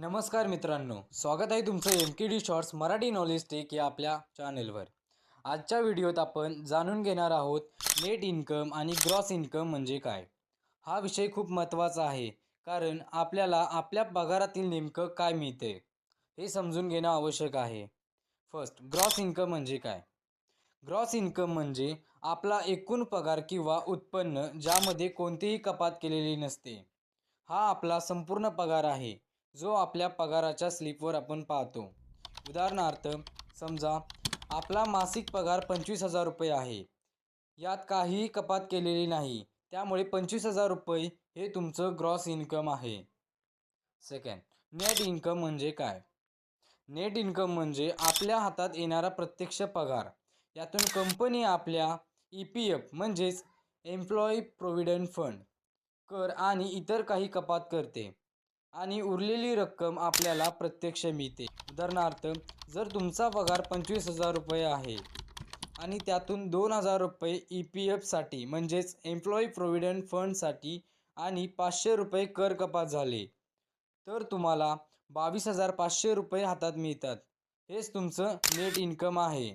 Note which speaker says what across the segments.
Speaker 1: नमस्कार मित्रांनो स्वागत आहे तुमचं M K D shorts Marathi knowledge tech या आपल्या चॅनेलवर आजच्या व्हिडिओत आपण जाणून घेणार आहोत नेट इन्कम आणि ग्रॉस इन्कम म्हणजे काय? हा विषय खूप महत्त्वाचा आहे कारण आपल्याला आपल्या पगारातील नेमकं काय मिळते हे समजून घेणं आवश्यक आहे. फर्स्ट ग्रॉस इन्कम म्हणजे काय? ग्रॉस इन्कम म्हणजे आपला एकूण पगार किंवा उत्पन्न ज्यामध्ये कोणतीही कपात केलेली नसते. हा आपला संपूर्ण पगार आहे. जो आपल्या पगाराच्या स्लिपवर आपण पाहतो. उदाहरणार्थ समजा आपला मासिक पगार पंचवीस हजार रुपये आहे. यात काहीही कपात केलेली नाही. त्यामुळे पंचवीस हजार रुपये हे तुमचं ग्रॉस इन्कम आहे. सेकंड नेट इन्कम म्हणजे काय? नेट इन्कम म्हणजे आपल्या हातात येणारा प्रत्यक्ष पगार. यातून कंपनी आपल्या ई पी एफ म्हणजेच एम्प्लॉई प्रोव्हिडंट फंड कर आणि इतर काही कपात करते. आणि उरलेली रक्कम आपल्याला प्रत्यक्ष मिळते. उदाहरणार्थ जर तुमचा पगार पंचवीस हजार रुपये आहे आणि त्यातून दोन हजार रुपये ई पी एफसाठी म्हणजेच एम्प्लॉई प्रोव्हिडंट फंडसाठी आणि पाचशे रुपये कर कपात झाले तर तुम्हाला बावीस हजार पाचशे रुपये हातात मिळतात. हेच तुमचं नेट इन्कम आहे.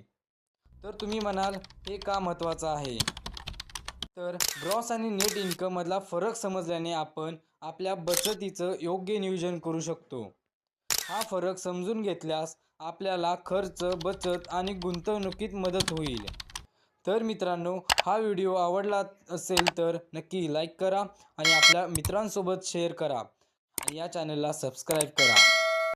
Speaker 1: तर तुम्ही म्हणाल हे का महत्त्वाचं आहे? तर ग्रॉस आणि नेट इन्कममधला फरक समजल्याने आपण आपल्या बचतीचं योग्य नियोजन करू शकतो. हा फरक समजून घेतल्यास आपल्याला खर्च बचत आणि गुंतवणुकीत मदत होईल. तर मित्रांनो हा व्हिडिओ आवडला असेल तर नक्की लाईक करा आणि आपल्या मित्रांसोबत शेअर करा. आणि या चॅनलला सबस्क्राईब करा.